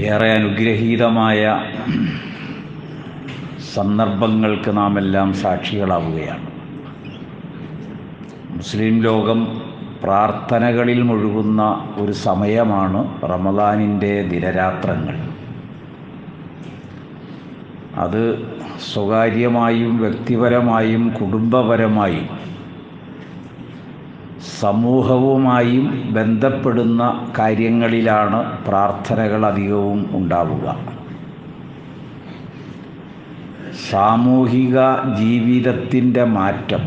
ഏറെ അനുഗ്രഹീതമായ സന്ദർഭങ്ങൾക്ക് നാം എല്ലാം സാക്ഷികളാവുകയാണ്. മുസ്ലിം ലോകം പ്രാർത്ഥനകളിൽ മുഴുകുന്ന ഒരു സമയമാണ് റമദാനിന്റെ ദിനരാത്രങ്ങൾ. അത് സ്വകാര്യമായും വ്യക്തിപരമായും കുടുംബപരമായും സമൂഹവുമായും ബന്ധപ്പെടുന്ന കാര്യങ്ങളിലാണ് പ്രാർത്ഥനകൾ അധികവും ഉണ്ടാവുക. സാമൂഹിക ജീവിതത്തിന്റെ മാറ്റം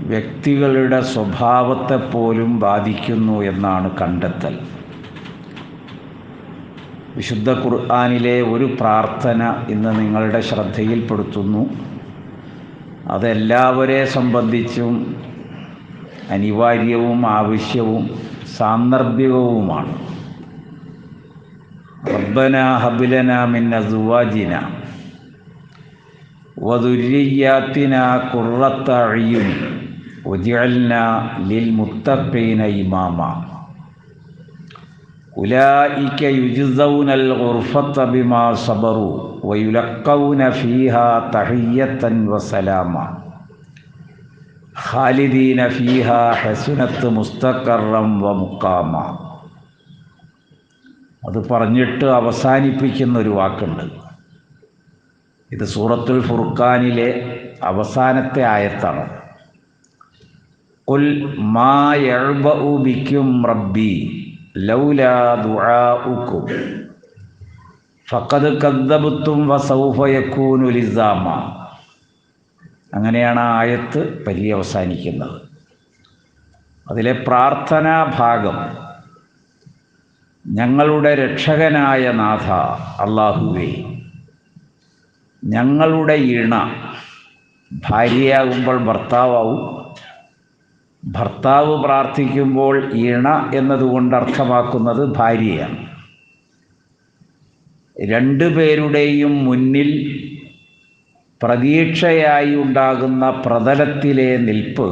വ്യക്തികളുടെ സ്വഭാവത്തെ പോലും ബാധിക്കുന്നു എന്നാണ് കണ്ടെത്തൽ. വിശുദ്ധ ഖുർആാനിലെ ഒരു പ്രാർത്ഥന ഇന്ന് നിങ്ങളുടെ ശ്രദ്ധയിൽപ്പെടുത്തുന്നു. അതെല്ലാവരെ സംബന്ധിച്ചും അനിവാര്യവും ആവശ്യവും സാന്ദർഭികവുമാണ്. റബ്ബന ഹബിലന മിൻ അസുവാജിന വദുര്യയാത്തിന കുറത്ത അഴിയും ഉജഅൽന ലിൽ മുത്തഖീന ഇമാമ. ഉലായിക യുജ്സൗനൽ ഗുർഫത ബിമാ സബറു വയുലഖൗന ഫീഹാ തഹിയ്യത്തൻ വസലാമ. ഖാലിദീന ഫീഹ ഹസുനത്ത് മുസ്തഖറം വ മുക്കാമ അത് പറഞ്ഞിട്ട് അവസാനിപ്പിക്കുന്ന ഒരു വാക്കുണ്ട്. ഇത് സൂറത്തുൽ ഫുർഖാനിലെ അവസാനത്തെ ആയത്താണ്. കുൽ മാ ബിക്കും റബ്ബി ലൗലാ ദുആഉക്കും. ഫഖദ് കദ്ദബത്തും വസൗഫ യകൂനു ലിസാമ. അങ്ങനെയാണ് ആ ആയത്ത് പര്യവസാനിക്കുന്നത് അതിലെ പ്രാർത്ഥനാ ഭാഗം ഞങ്ങളുടെ രക്ഷകനായ നാഥ അള്ളാഹുവേ ഞങ്ങളുടെ ഇണ ഭാര്യയാകുമ്പോൾ ഭർത്താവാവും ഭർത്താവ് പ്രാർത്ഥിക്കുമ്പോൾ ഇണ എന്നതുകൊണ്ട് അർത്ഥമാക്കുന്നത് ഭാര്യയാണ്. രണ്ടു പേരുടെയും മുന്നിൽ പ്രതീക്ഷയായി ഉണ്ടാകുന്ന പ്രതലത്തിലെ നിൽപ്പ്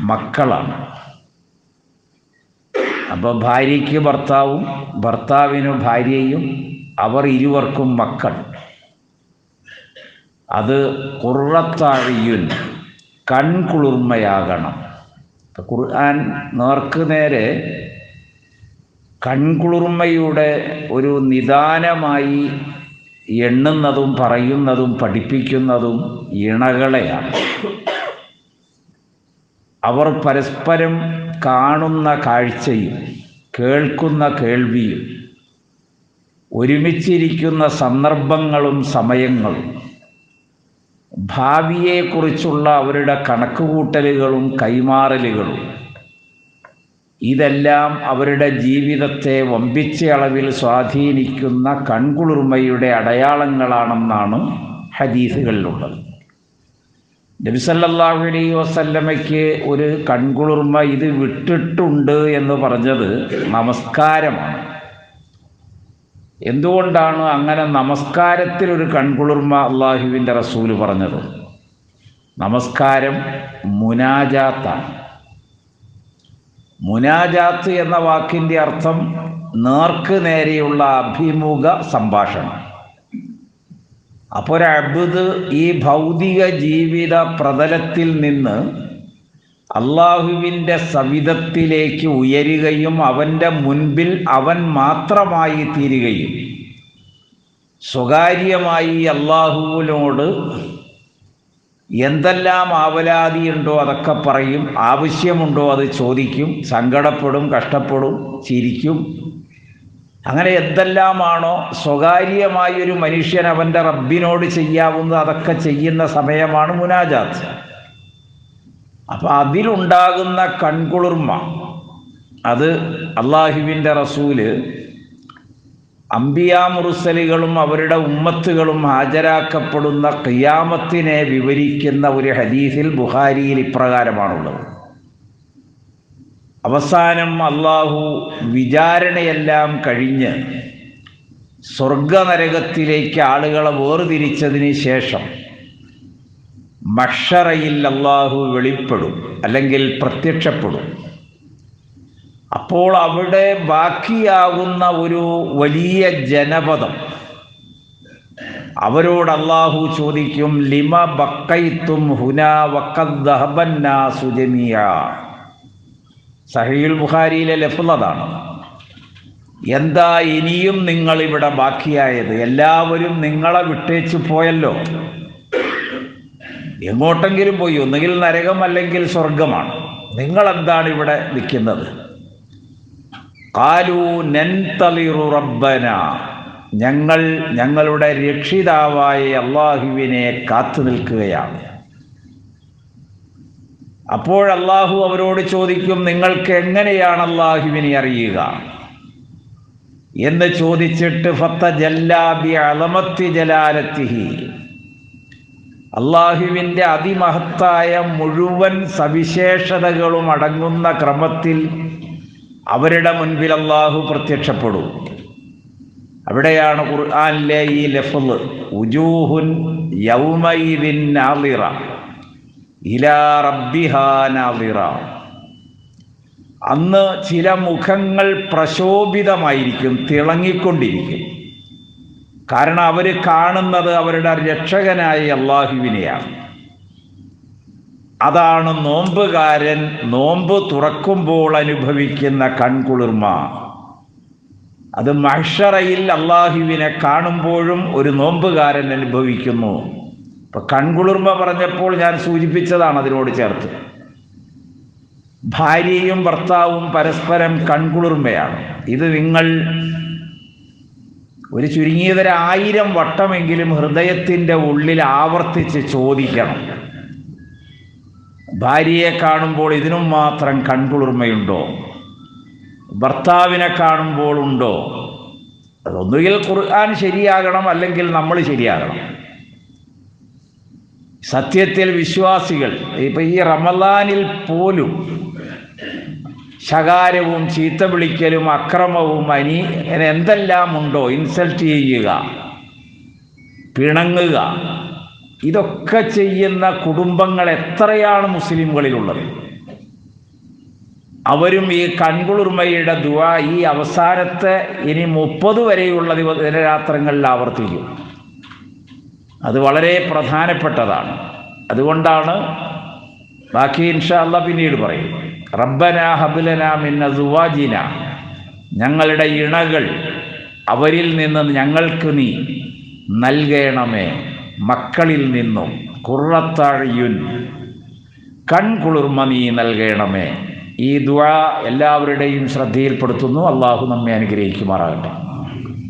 മക്കളാണ്. അപ്പോൾ ഭാര്യയ്ക്ക് ഭർത്താവും ഭർത്താവിന് ഭാര്യയും അവർ ഇരുവർക്കും മക്കൾ. അത് കുറത്താഴിയുൻ കൺകുളിർമയാകണം. ഖുർആൻ നേർക്ക് നേരെ കൺകുളിർമയുടെ ഒരു നിദാനമായി എണ്ണുന്നതും പറയുന്നതും പഠിപ്പിക്കുന്നതും ഇണകളെയാണ്. അവർ പരസ്പരം കാണുന്ന കാഴ്ചയും കേൾക്കുന്ന കേൾവിയും ഒരുമിച്ചിരിക്കുന്ന സന്ദർഭങ്ങളും സമയങ്ങളും ഭാവിയെക്കുറിച്ചുള്ള അവരുടെ കണക്കുകൂട്ടലുകളും കൈമാറലുകളും ഇതെല്ലാം അവരുടെ ജീവിതത്തെ വമ്പിച്ച അളവിൽ സ്വാധീനിക്കുന്ന കൺകുളിർമയുടെ അടയാളങ്ങളാണെന്നാണ് ഹദീസുകളിലുള്ളത്. നബിസല്ലാഹു അലൈ വസല്ലമയ്ക്ക് ഒരു കൺകുളിർമ ഇത് വിട്ടിട്ടുണ്ട് എന്ന് പറഞ്ഞത് നമസ്കാരമാണ്. എന്തുകൊണ്ടാണ് അങ്ങനെ നമസ്കാരത്തിൽ ഒരു കൺകുളിർമ അള്ളാഹുവിന്റെ റസൂൽ പറഞ്ഞത്? നമസ്കാരം മുനാജാത്താണ്. മുനാജാത്ത് എന്ന വാക്കിന്റെ അർത്ഥം നേർക്ക് നേരെയുള്ള അഭിമുഖ സംഭാഷണം. അപ്പോൾ ഒരു അബുദ് ഈ ഭൗതിക ജീവിത പ്രതലത്തിൽ നിന്ന് അള്ളാഹുവിന്റെ സവിധത്തിലേക്ക് ഉയരുകയും അവന്റെ മുൻപിൽ അവൻ മാത്രമായി തീരുകയും സ്വകാര്യമായി അള്ളാഹുവിനോട് എന്തെല്ലാം ആവലാതിയുണ്ടോ അതൊക്കെ പറയും. ആവശ്യമുണ്ടോ അത് ചോദിക്കും. സങ്കടപ്പെടും കഷ്ടപ്പെടും ചിരിക്കും. അങ്ങനെ എന്തെല്ലാമാണോ സ്വകാര്യമായൊരു മനുഷ്യൻ അവന്റെ റബ്ബിനോട് ചെയ്യാവുന്നത് അതൊക്കെ ചെയ്യുന്ന സമയമാണ് മുനാജാത്ത്. അപ്പം അതിലുണ്ടാകുന്ന കൺകുളിർമ അത് അള്ളാഹുവിന്റെ റസൂൽ അംബിയാ മുറുസലികളും അവരുടെ ഉമ്മത്തുകളും ഹാജരാക്കപ്പെടുന്ന ഖിയാമത്തിനെ വിവരിക്കുന്ന ഒരു ഹദീസിൽ ബുഹാരിയിൽ ഇപ്രകാരമാണുള്ളത്. അവസാനം അള്ളാഹു വിചാരണയെല്ലാം കഴിഞ്ഞ് സ്വർഗനരകത്തിലേക്ക് ആളുകളെ വേർതിരിച്ചതിന് ശേഷം മഷറയിൽ അള്ളാഹു വെളിപ്പെടും അല്ലെങ്കിൽ പ്രത്യക്ഷപ്പെടും. അപ്പോൾ അവിടെ ബാക്കിയാകുന്ന ഒരു വലിയ ജനപദം. അവരോട് അള്ളാഹു ചോദിക്കും ലിമ ബക്കൈത്തും ഹുന വക്കദ്ഹബന്നാസു ജമിയ സഹീൽ ബുഖാരിയിലെ ലഫുള്ളതാണ് എന്താ ഇനിയും നിങ്ങൾ ഇവിടെ ബാക്കിയായത്? എല്ലാവരും നിങ്ങളെ വിട്ടേച്ചു പോയല്ലോ. എങ്ങോട്ടെങ്കിലും പോയി. ഒന്നുകിൽ നരകം അല്ലെങ്കിൽ സ്വർഗമാണ് നിങ്ങളെന്താണ് ഇവിടെ നിൽക്കുന്നത്? റബ്ബന. ഞങ്ങൾ ഞങ്ങളുടെ രക്ഷിതാവായ അള്ളാഹുവിനെ കാത്തു നിൽക്കുകയാണ്. അപ്പോൾ അള്ളാഹു അവരോട് ചോദിക്കും നിങ്ങൾക്ക് എങ്ങനെയാണ് അള്ളാഹുവിനെ അറിയുക? എന്ന് ചോദിച്ചിട്ട് ഫത്ത ജല്ലാബി അലമത്തി ജലാലത്തിഹി. അള്ളാഹുവിന്റെ അതിമഹത്തായ മുഴുവൻ സവിശേഷതകളും അടങ്ങുന്ന ക്രമത്തിൽ അവരുടെ മുൻപിൽ അള്ളാഹു പ്രത്യക്ഷപ്പെടും. അവിടെയാണ് ഖുർആാനിലെ ഈ ലഫ്ല് ഉജൂഹുൻ യൗമൈദിൻ ഇലാ റബ്ബിഹാ അന്ന് ചില മുഖങ്ങൾ പ്രശോഭിതമായിരിക്കും തിളങ്ങിക്കൊണ്ടിരിക്കും. കാരണം അവർ കാണുന്നത് അവരുടെ രക്ഷകനായ അള്ളാഹുവിനെയാണ് അതാണ് നോമ്പുകാരൻ നോമ്പ് തുറക്കുമ്പോൾ അനുഭവിക്കുന്ന കൺകുളിർമ. അത് മഹ്ഷറയിൽ അള്ളാഹുവിനെ കാണുമ്പോഴും ഒരു നോമ്പുകാരൻ അനുഭവിക്കുന്നു. ഇപ്പൊ കൺകുളിർമ പറഞ്ഞപ്പോൾ ഞാൻ സൂചിപ്പിച്ചതാണ് അതിനോട് ചേർത്ത്. ഭാര്യയും ഭർത്താവും പരസ്പരം കൺകുളിർമയാണ്. ഇത് നിങ്ങൾ ഒരു ചുരുങ്ങിയതൊരു ആയിരം വട്ടമെങ്കിലും ഹൃദയത്തിന്റെ ഉള്ളിൽ ആവർത്തിച്ച് ചോദിക്കണം. ഭാര്യയെ കാണുമ്പോൾ ഇതിനും മാത്രം കൺകുളിർമയുണ്ടോ? ഭർത്താവിനെ കാണുമ്പോൾ ഉണ്ടോ? അതൊന്നുകിൽ ഖുർആൻ ശരിയാകണം അല്ലെങ്കിൽ നമ്മൾ ശരിയാകണം. സത്യത്തിൽ വിശ്വാസികൾ ഇപ്പൊ ഈ റമലാനിൽ പോലും ശകാരവും ചീത്ത വിളിക്കലും അക്രമവും അനി എന്തെല്ലാം ഉണ്ടോ ഇൻസൾട്ട് ചെയ്യുക പിണങ്ങുക ഇതൊക്കെ ചെയ്യുന്ന കുടുംബങ്ങൾ എത്രയാണ് മുസ്ലിംകളിലുള്ളത് അവരും ഈ കൺകുളിർമയുടെ ദുവ ഈ അവസാനത്തെ ഇനി മുപ്പത് വരെയുള്ള ദിനരാത്രങ്ങളിൽ ആവർത്തിക്കും. അത് വളരെ പ്രധാനപ്പെട്ടതാണ്. അതുകൊണ്ടാണ് ബാക്കി ഇൻഷാല്ല പിന്നീട് പറയും. റബ്ബന ഹബുലന മിന്ന സുവാജിന. ഞങ്ങളുടെ ഇണകൾ അവരിൽ നിന്ന് ഞങ്ങൾക്ക് നീ നൽകണമേ. മക്കളിൽ നിന്നും കുറത്താഴിയുൻ കൺകുളിർമ നീ നൽകണമേ. ഈ ദുആ എല്ലാവരുടെയും ശ്രദ്ധയിൽപ്പെടുത്തുന്നു. അള്ളാഹു നമ്മെ അനുഗ്രഹിക്കുമാറാകട്ടെ.